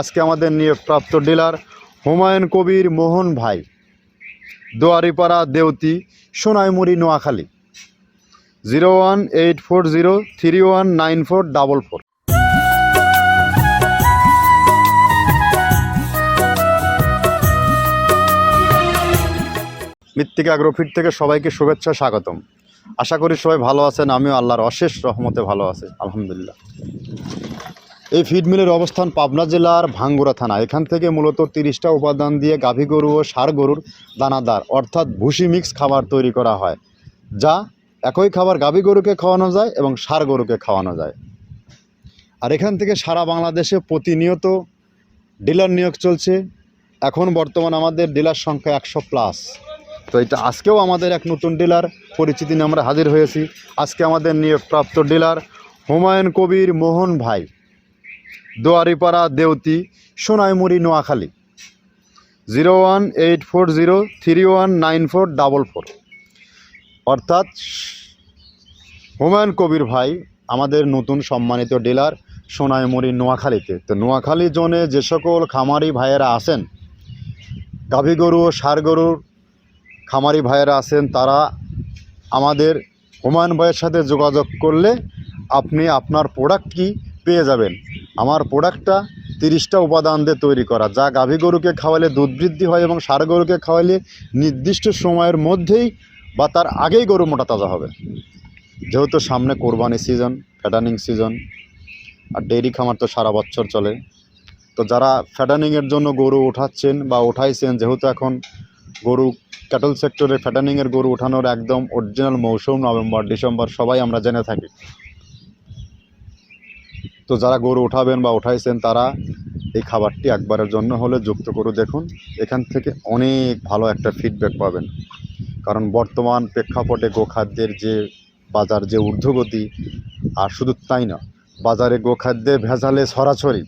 আজকে আমাদের নিয়োগপ্রাপ্ত ডিলার হুমায়ুন কবির মোহন ভাই, Doyaripara Deuti, Sonaimuri, Noakhali. Zero one eight four zero three one nine four double four. Mrittika Agrofit থেকে সবাইকে শুভেচ্ছা, স্বাগতম। আশা করি সবাই ভালো আছেন, আমিও আল্লাহর অশেষ রহমতে ভালো আছি, আলহামদুলিল্লাহ। এই ফিড মিলের অবস্থান পাবনা জেলার ভাঙ্গুড়া থানা। এখান থেকে মূলত তিরিশটা উপাদান দিয়ে গাভী গরু ও সার গরুর দানাদার, অর্থাৎ ভুসি মিক্স খাবার তৈরি করা হয়, যা একই খাবার গাভী গরুকে খাওয়ানো যায় এবং ষাঁড় গরুকে খাওয়ানো যায়। আর এখান থেকে সারা বাংলাদেশে প্রতিনিয়ত ডিলার নিয়োগ চলছে। এখন বর্তমান আমাদের ডিলার সংখ্যা একশো প্লাস। তো এটা আজকেও আমাদের এক নতুন ডিলার, পরিচিতি নিয়ে আমরা হাজির হয়েছি। আজকে আমাদের নিয়োগপ্রাপ্ত ডিলার হুমায়ুন কবির মোহন ভাই। Doyaripara, Deuti, Sonaimuri, Noakhali. Zero one eight four zero, three one nine four double four. অর্থাৎ হুমায়ুন কবির ভাই আমাদের নতুন সম্মানিত ডিলার সোনাইমুড়ি, নোয়াখালীতে। তো নোয়াখালী জোনে যে সকল খামারি ভাইয়েরা আছেন, গাভী গরু ও ষাঁড় গরুর খামারি ভাইয়েরা আছেন, তারা আমাদের হুমায়ুন ভাইয়ের সাথে যোগাযোগ করলে আপনি আপনার প্রোডাক্ট কি পেয়ে যাবেন। আমার প্রোডাক্টটা তিরিশটা উপাদান দিয়ে তৈরি করা। যা গাভী গরুকে খাওয়ালে দুধ বৃদ্ধি হয় এবং ষাঁড় গরুকে খাওয়ালে নির্দিষ্ট সময়ের মধ্যেই বা তার আগেই গরু মোটা তাজা হবে। যেহেতু সামনে কোরবানি সিজন ফ্যাটানিং সিজন আর ডেইরি খামার তো সারা বছর চলে। তো যারা ফ্যাটানিংয়ের জন্য গরু উঠাচ্ছেন বা উঠাইছেন যেহেতু এখন গরু ক্যাটল সেক্টরে ফ্যাটানিংয়ের গরু ওঠানোর একদম অরিজিনাল মৌসুম নভেম্বর, ডিসেম্বর সবাই আমরা জেনে থাকি। তো যারা গরু উঠাবেন বা উঠাইছেন তারা এই খাবারটি একবারের জন্য হলে যুক্ত করে দেখুন। এখান থেকে অনেক ভালো একটা ফিডব্যাক পাবেন। কারণ বর্তমান প্রেক্ষাপটে গোখাদ্যের যে বাজার, যে ঊর্ধ্বগতি, আর শুধু তাই না, বাজারে গোখাদ্যে ভেজালে সরাসরি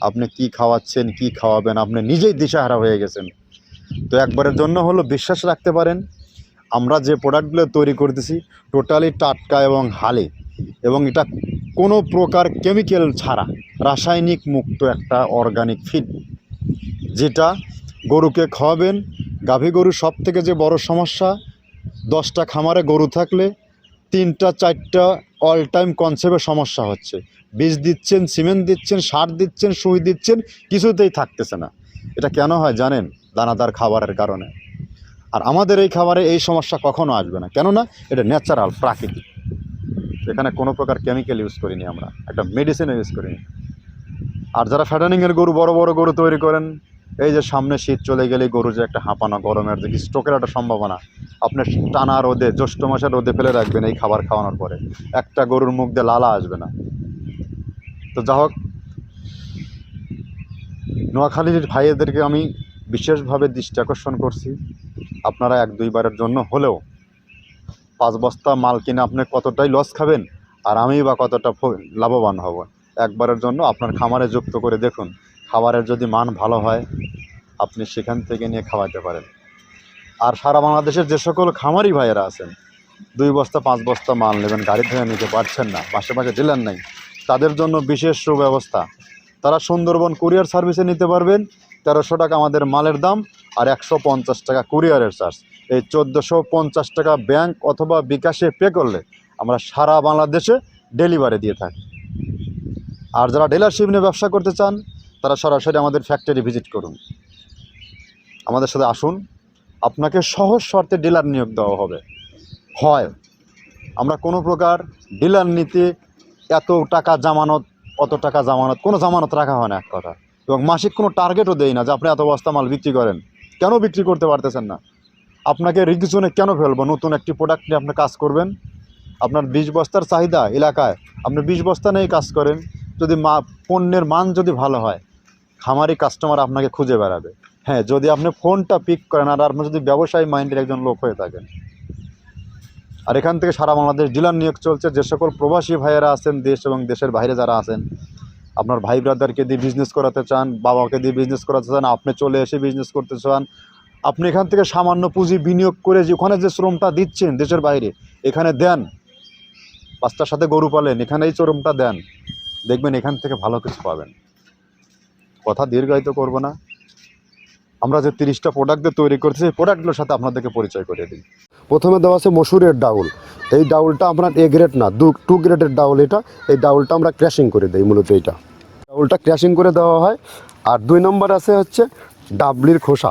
আপনি কি খাওয়াচ্ছেন, কি খাওয়াবেন, আপনি নিজেই দিশাহারা হয়ে গেছেন। তো একবারের জন্য হলো বিশ্বাস রাখতে পারেন, আমরা যে প্রোডাক্টগুলো তৈরি করতেছি টোটালি টাটকা এবং হালে এবং এটা কোনো প্রকার কেমিক্যাল ছাড়া, রাসায়নিক মুক্ত একটা অর্গানিক ফিড যেটা গরুকে খাওয়াবেন। গাভী গরু সব থেকে যে বড় সমস্যা, দশটা খামারে গরু থাকলে তিনটা, চারটা অল টাইম কনসেপ্টে সমস্যা হচ্ছে। বীজ দিচ্ছেন, সিমেন্ট দিচ্ছেন, সার দিচ্ছেন, সুই দিচ্ছেন, কিছুতেই থাকতেছে না। এটা কেন হয় জানেন? দানাদার খাবারের কারণে। আর আমাদের এই খাবারে এই সমস্যা কখনো আসবে না। কেননা এটা ন্যাচারাল প্রাকৃতিক। এখানে কোনো প্রকার কেমিক্যাল ইউজ করিনি আমরা। একটা মেডিসিনও ইউজ করিনি। আর যারা ফ্যাটানিংয়ের গরু, বড় বড় গরু তৈরি করেন, এই যে সামনে শীত চলে গেলে গরু যে একটা হাঁপানো, গরমের যে স্ট্রোকের একটা সম্ভাবনা, আপনি টানা রোদে, জ্যৈষ্ঠ মাসে রোদে ফেলে রাখবেন এই খাবার খাওয়ানোর পরে। একটা গরুর মুখ দিয়ে লালা আসবে না। তো যা হোক, নোয়াখালীর ভাইয়েদেরকে আমি বিশেষভাবে দৃষ্টি আকর্ষণ করছি। আপনারা এক দুইবারের জন্য হলেও পাঁচ বস্তা মাল কিনে আপনি কতটাই লস খাবেন আর আমি বা কতটা লাভবান হব? একবারের জন্য আপনার খামারে যুক্ত করে দেখুন, খাবারের যদি মান ভালো হয়, আপনি সেখান থেকে নিয়ে খাওয়াতে পারেন। আর সারা বাংলাদেশের যে সকল খামারি ভাইয়েরা আছেন, দুই বস্তা, পাঁচ বস্তা মাল নেবেন, গাড়ি ধরে নিতে পারছেন না, পাশে পাশে জেলার নেই, তাদের জন্য বিশেষ সুব্যবস্থা। তারা সুন্দরবন কুরিয়ার সার্ভিসে নিতে পারবেন, তেরোশো টাকা আমাদের মালের দাম আর একশো পঞ্চাশ টাকা কুরিয়ারের চার্জ। এই চোদ্দোশো পঞ্চাশ টাকা ব্যাংক অথবা বিকাশে পে করলে আমরা সারা বাংলাদেশে ডেলিভারি দিয়ে থাকি। আর যারা ডিলারশিপ নিয়ে ব্যবসা করতে চান, তারা সরাসরি আমাদের ফ্যাক্টরি ভিজিট করুন। আমাদের সাথে আসুন। আপনাকে সহজ শর্তে ডিলার নিয়োগ দেওয়া হবে। হয়, আমরা কোনো প্রকার ডিলার নিতে এত টাকা জামানত, অত টাকা জামানত, কোনো জামানত রাখা হয় না এক কথা। এবং মাসিক কোনো টার্গেটও দেই না যে আপনি এত বস্তা মাল বিক্রি করেন। কেন বিক্রি করতে পারতেছেন না? আপনাকে রিগজনে কেন ফেলব? নতুন একটি প্রোডাক্ট নিয়ে আপনি কাজ করবেন। আপনার বিশ বস্তার চাহিদা এলাকায়, আপনি বিশ বস্তা নিয়েই কাজ করেন। যদি মা, পণ্যের মান যদি ভালো হয়, খামারি কাস্টমার আপনাকে খুঁজে বেড়াবে। হ্যাঁ যদি আপনি ফোনটা পিক করেন আর আপনি যদি ব্যবসায়ী মাইন্ডের একজন লোক হয়ে থাকেন। আর এখান থেকে সারা বাংলাদেশ ডিলার নিয়োগ চলছে। যে সকল প্রবাসী ভাইয়েরা আছেন দেশ এবং দেশের বাইরে যারা আছেন, আপনার ভাই ব্রাদারকে দিয়ে বিজনেস করাতে চান, বাবাকে দিয়ে বিজনেস করাতে চান, আপনি চলে এসে বিজনেস করতে চান আপনি এখান থেকে সামান্য পুঁজি বিনিয়োগ করে যে ওখানে যে শ্রমটা দিচ্ছেন দেশের বাইরে, এখানে দেন। পাঁচটার সাথে গরু পালেন এখানে এই শ্রমটা দেন। দেখবেন এখান থেকে ভালো কিছু পাবেন। কথা দীর্ঘায়িত করব না। আমরা যে তিরিশটা প্রোডাক্ট তৈরি করছি, সেই প্রোডাক্টগুলোর সাথে আপনাদেরকে পরিচয় করিয়ে দিই। প্রথমে দেওয়া আছে মসুরের ডাউল। এই ডাউলটা আপনার এ গ্রেড না, দু টু গ্রেডের ডাউল এটা। এই ডাউলটা আমরা ক্র্যাশিং করে দিই, মূলত এইটা। ডাউলটা ক্র্যাশিং করে দেওয়া হয়। আর দুই নম্বর আছে হচ্ছে ডাবলির খোসা।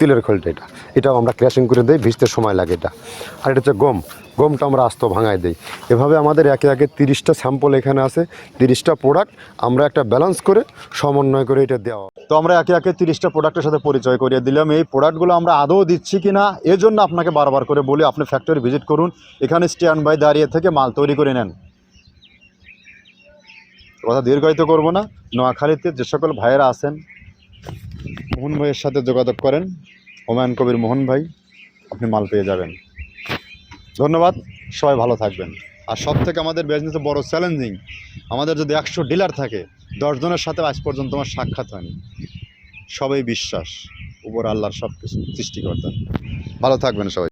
তিলের খোলটা এটা। এটাও আমরা ক্র্যাশিং করে দিই, ভিজতে সময় লাগে এটা। আর এটা হচ্ছে গম। গমটা আমরা আস্ত ভাঙায় দিই। এভাবে আমাদের একে একে তিরিশটা স্যাম্পল এখানে আছে, তিরিশটা প্রোডাক্ট আমরা একটা ব্যালেন্স করে সমন্বয় করে এটা দেওয়া। তো আমরা একে একে তিরিশটা প্রোডাক্টের সাথে পরিচয় করিয়ে দিলাম। এই প্রোডাক্টগুলো আমরা আদৌ দিচ্ছি কি না এর জন্য আপনাকে বারবার করে বলি, আপনি ফ্যাক্টরি ভিজিট করুন। এখানে স্ট্যান্ড বাই দাঁড়িয়ে থেকে মাল তৈরি করে নেন। কথা দীর্ঘায়িত করব না। নোয়াখালীতে যে সকল ভাইয়েরা আছেন মোহন ভাইয়ের সাথে যোগাযোগ করেন। হুমায়ুন কবির মোহন ভাই, আপনি মাল পেয়ে যাবেন। ধন্যবাদ, সবাই ভালো থাকবেন। আর সব থেকে আমাদের বিজনেসে বড় চ্যালেঞ্জিং আমাদের যদি একশো ডিলার থাকে দশজনের সাথে আজ পর্যন্ত আমার সাক্ষাৎ হয়নি। সবাই বিশ্বাস, উপর আল্লাহর সব কিছু সৃষ্টিকর্তা। ভালো থাকবেন সবাই।